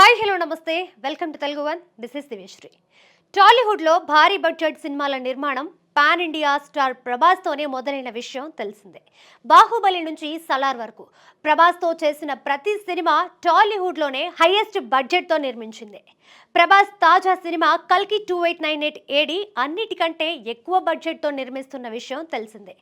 Hi hello నమస్తే. Welcome to Telugu one. This is Diveshri టాలీవుడ్లో భారీ బడ్జెట్ సినిమాల నిర్మాణం పాన్ ఇండియా స్టార్ ప్రభాస్తోనే మొదలైన విషయం తెలిసిందే. బాహుబలి నుంచి సలార్ వరకు ప్రభాస్తో చేసిన ప్రతి సినిమా టాలీవుడ్లోనే హైయెస్ట్ బడ్జెట్తో నిర్మించింది. ప్రభాస్ తాజా సినిమా కల్కి two eight nine eight AD అన్నిటికంటే ఎక్కువ బడ్జెట్తో నిర్మిస్తున్న విషయం తెలిసిందే.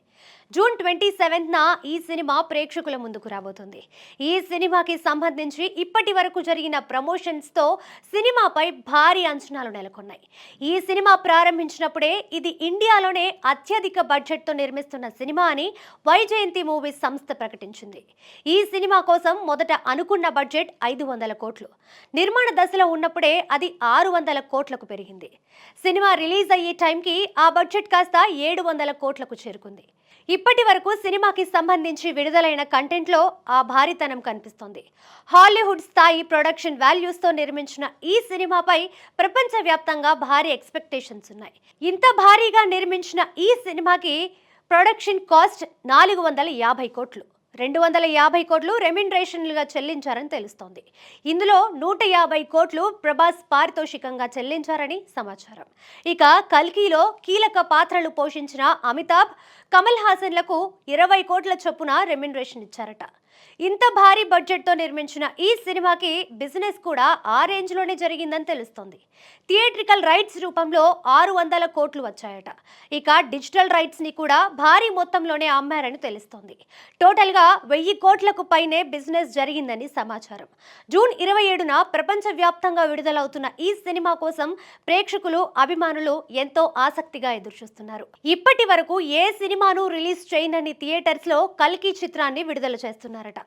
జూన్ ట్వంటీ సెవెంత్న ఈ సినిమా ప్రేక్షకుల ముందుకు రాబోతుంది. ఈ సినిమాకి సంబంధించి ఇప్పటి వరకు జరిగిన ప్రమోషన్స్తో సినిమాపై భారీ అంచనాలు నెలకొన్నాయి. ఈ సినిమా ప్రారంభించినప్పుడే ఇది ఇండియాలో ఇండియాలోనే అత్యధిక బడ్జెట్తో నిర్మిస్తున్న సినిమా అని వైజయంతి మూవీస్ సంస్థ ప్రకటించింది. ఈ సినిమా కోసం మొదట అనుకున్న బడ్జెట్ ఐదు వందల కోట్లు. నిర్మాణ దశలో ఉన్నప్పుడే అది ఆరు వందల కోట్లకు పెరిగింది. సినిమా రిలీజ్ అయ్యే టైంకి ఆ బడ్జెట్ కాస్త ఏడు వందల కోట్లకు చేరుకుంది. ఇప్పటి వరకు సినిమాకి సంబంధించి విడుదలైన కంటెంట్లో ఆ భారీతనం కనిపిస్తోంది. హాలీవుడ్ స్థాయి ప్రొడక్షన్ వాల్యూస్తో నిర్మించిన ఈ సినిమాపై ప్రపంచవ్యాప్తంగా భారీ ఎక్స్పెక్టేషన్స్ ఉన్నాయి. ఇంత భారీగా నిర్మించిన ఈ సినిమాకి ప్రొడక్షన్ కాస్ట్ నాలుగు వందల యాభై కోట్లు. రెండు వందల యాభై కోట్లు రెమ్యునరేషన్లుగా చెల్లించారని తెలుస్తోంది. ఇందులో నూట యాభై కోట్లు ప్రభాస్ పారితోషికంగా చెల్లించారని సమాచారం. ఇక కల్కీలో కీలక పాత్రలు పోషించిన అమితాబ్ కమల్ హాసన్లకు ఇరవై కోట్ల చొప్పున రెమ్యునరేషన్ ఇచ్చారట. ఇంత భారీ బడ్జెట్తో నిర్మించిన ఈ సినిమాకి బిజినెస్ కూడా ఆ రేంజ్లోనే జరిగిందని తెలుస్తోంది. థియేట్రికల్ రైట్స్ రూపంలో ఆరు వందల కోట్లు వచ్చాయట. ఇక డిజిటల్ రైట్స్ని కూడా భారీ మొత్తంలోనే అమ్మారని తెలుస్తోంది. టోటల్గా వెయ్యి కోట్లకు పైనే బిజినెస్ జరిగిందని సమాచారం. జూన్ ఇరవై ఏడున ప్రపంచవ్యాప్తంగా విడుదలవుతున్న ఈ సినిమా కోసం ప్రేక్షకులు అభిమానులు ఎంతో ఆసక్తిగా ఎదురుచూస్తున్నారు. ఇప్పటి వరకు ఏ సినిమాను రిలీజ్ చేయనని థియేటర్స్లో కల్కి చిత్రాన్ని విడుదల చేస్తున్నారు చేశారట.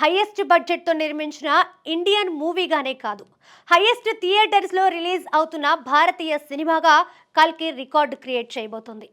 హైయెస్ట్ బడ్జెట్తో నిర్మించిన ఇండియన్ మూవీగానే కాదు. హైయెస్ట్ థియేటర్స్లో రిలీజ్ అవుతున్న భారతీయ సినిమాగా కల్కి రికార్డు క్రియేట్ చేయబోతోంది.